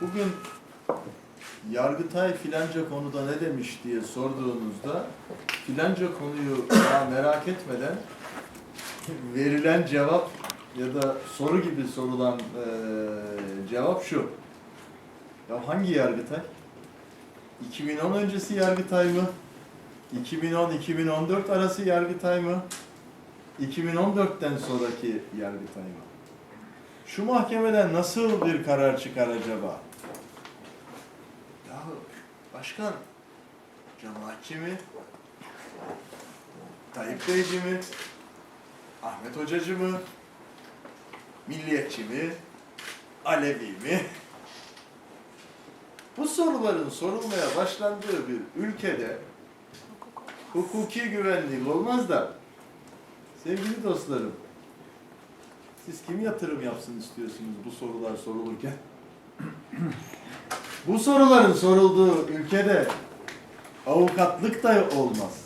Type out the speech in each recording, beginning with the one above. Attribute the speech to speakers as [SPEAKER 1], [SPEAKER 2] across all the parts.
[SPEAKER 1] Bugün Yargıtay filanca konuda ne demiş diye sorduğunuzda filanca konuyu daha merak etmeden verilen cevap ya da soru gibi sorulan eee, cevap şu. Ya hangi Yargıtay? 2010 öncesi Yargıtay mı? 2010-2014 arası Yargıtay mı? 2014'ten sonraki Yargıtay mı? Şu mahkemeden nasıl bir karar çıkar acaba? Ya başkan, cemaatçi mi? Tayyip Beyci mi? Ahmet Hocacı mı? Milliyetçi mi? Alevi mi? Bu soruların sorulmaya başlandığı bir ülkede hukuki güvenlik olmaz da sevgili dostlarım siz kim yatırım yapsın istiyorsunuz bu sorular sorulurken? bu soruların sorulduğu ülkede avukatlık da olmaz.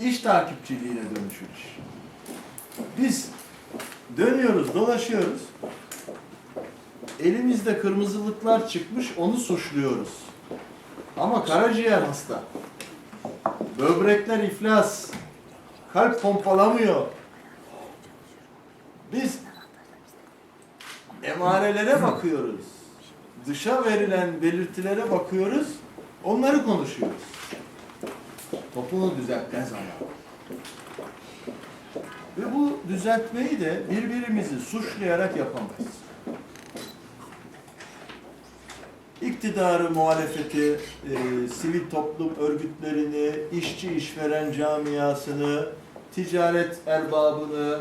[SPEAKER 1] İş takipçiliğine dönüşür iş. Biz dönüyoruz, dolaşıyoruz. Elimizde kırmızılıklar çıkmış, onu suçluyoruz. Ama karaciğer hasta. Böbrekler iflas. Kalp pompalamıyor. Biz emarelere bakıyoruz. Dışa verilen belirtilere bakıyoruz. Onları konuşuyoruz. Toplumu düzeltmez ama. Ve bu düzeltmeyi de birbirimizi suçlayarak yapamayız. İktidarı, muhalefeti, e, sivil toplum örgütlerini, işçi işveren camiasını, ticaret erbabını,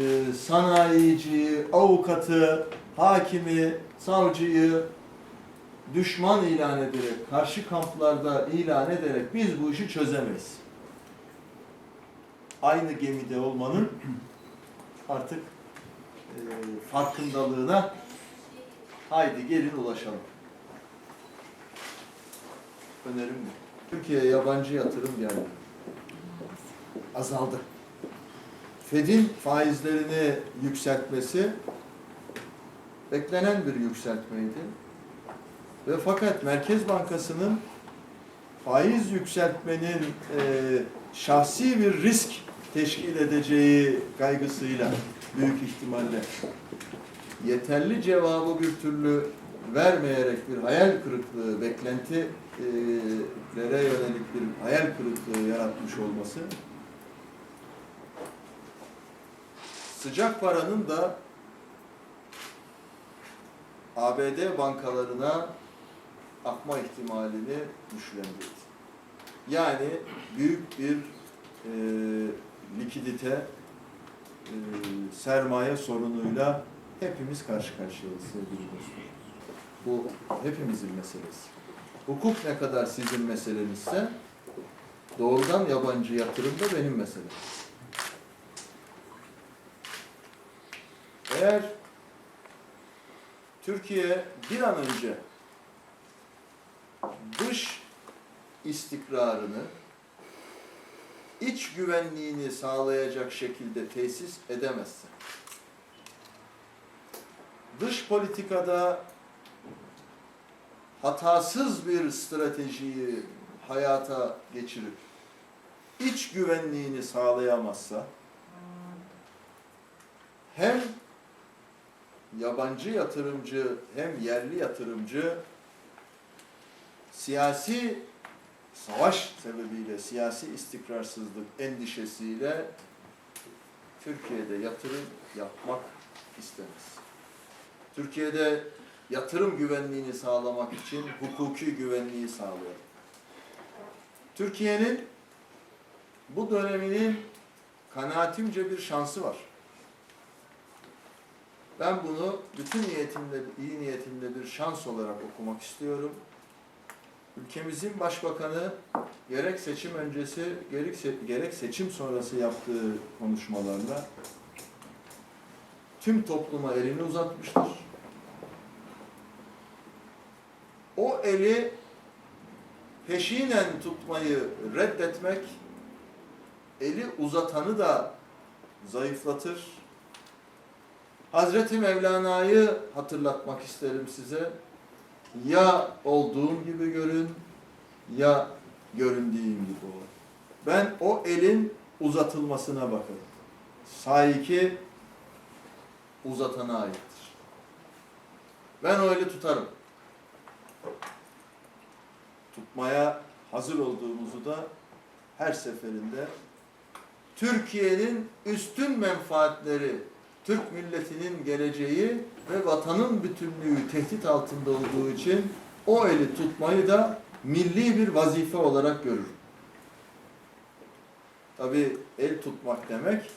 [SPEAKER 1] e, sanayiciyi, avukatı, hakimi, savcıyı düşman ilan ederek, karşı kamplarda ilan ederek biz bu işi çözemeyiz. Aynı gemide olmanın artık e, farkındalığına haydi gelin ulaşalım. Önerim bu. Türkiye'ye yabancı yatırım geldi. Azaldı. Fed'in faizlerini yükseltmesi beklenen bir yükseltmeydi. Ve fakat Merkez Bankası'nın faiz yükseltmenin e, şahsi bir risk teşkil edeceği kaygısıyla büyük ihtimalle yeterli cevabı bir türlü vermeyerek bir hayal kırıklığı, beklentilere yönelik bir hayal kırıklığı yaratmış olması sıcak paranın da ABD bankalarına akma ihtimalini güçlendirdi. Yani büyük bir e, likidite, e, sermaye sorunuyla hepimiz karşı karşıyayız sevgili dostlar. Bu hepimizin meselesi. Hukuk ne kadar sizin meselenizse doğrudan yabancı yatırım da benim meselem. Eğer Türkiye bir an önce dış istikrarını, iç güvenliğini sağlayacak şekilde tesis edemezse, dış politikada hatasız bir stratejiyi hayata geçirip iç güvenliğini sağlayamazsa hem yabancı yatırımcı hem yerli yatırımcı siyasi savaş sebebiyle siyasi istikrarsızlık endişesiyle Türkiye'de yatırım yapmak istemez. Türkiye'de yatırım güvenliğini sağlamak için hukuki güvenliği sağlıyor. Türkiye'nin bu döneminin kanaatimce bir şansı var. Ben bunu bütün niyetimle, iyi niyetimle bir şans olarak okumak istiyorum. Ülkemizin başbakanı gerek seçim öncesi, gerek, se- gerek seçim sonrası yaptığı konuşmalarla tüm topluma elini uzatmıştır. O eli peşinen tutmayı reddetmek, eli uzatanı da zayıflatır, Hazreti Mevlana'yı hatırlatmak isterim size. Ya olduğum gibi görün, ya göründüğüm gibi ol. Ben o elin uzatılmasına bakarım. Saiki uzatana aittir. Ben o eli tutarım. Tutmaya hazır olduğumuzu da her seferinde Türkiye'nin üstün menfaatleri, Türk milletinin geleceği ve vatanın bütünlüğü tehdit altında olduğu için o eli tutmayı da milli bir vazife olarak görür. Tabi el tutmak demek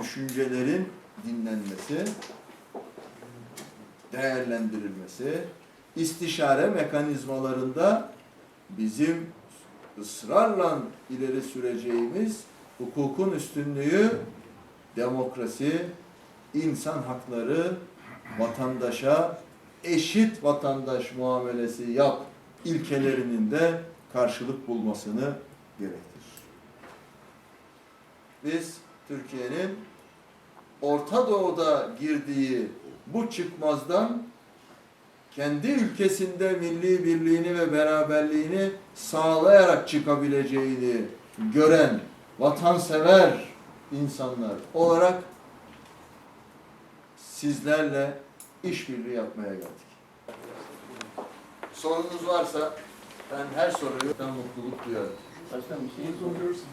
[SPEAKER 1] düşüncelerin dinlenmesi, değerlendirilmesi, istişare mekanizmalarında bizim ısrarla ileri süreceğimiz hukukun üstünlüğü, demokrasi, insan hakları, vatandaşa eşit vatandaş muamelesi yap ilkelerinin de karşılık bulmasını gerektirir. Biz Türkiye'nin Orta Doğu'da girdiği bu çıkmazdan kendi ülkesinde milli birliğini ve beraberliğini sağlayarak çıkabileceğini gören vatansever insanlar olarak sizlerle işbirliği yapmaya geldik. Sorunuz varsa ben her soruyu mutluluk duyarım.
[SPEAKER 2] Başkan bir şey soruyorsun.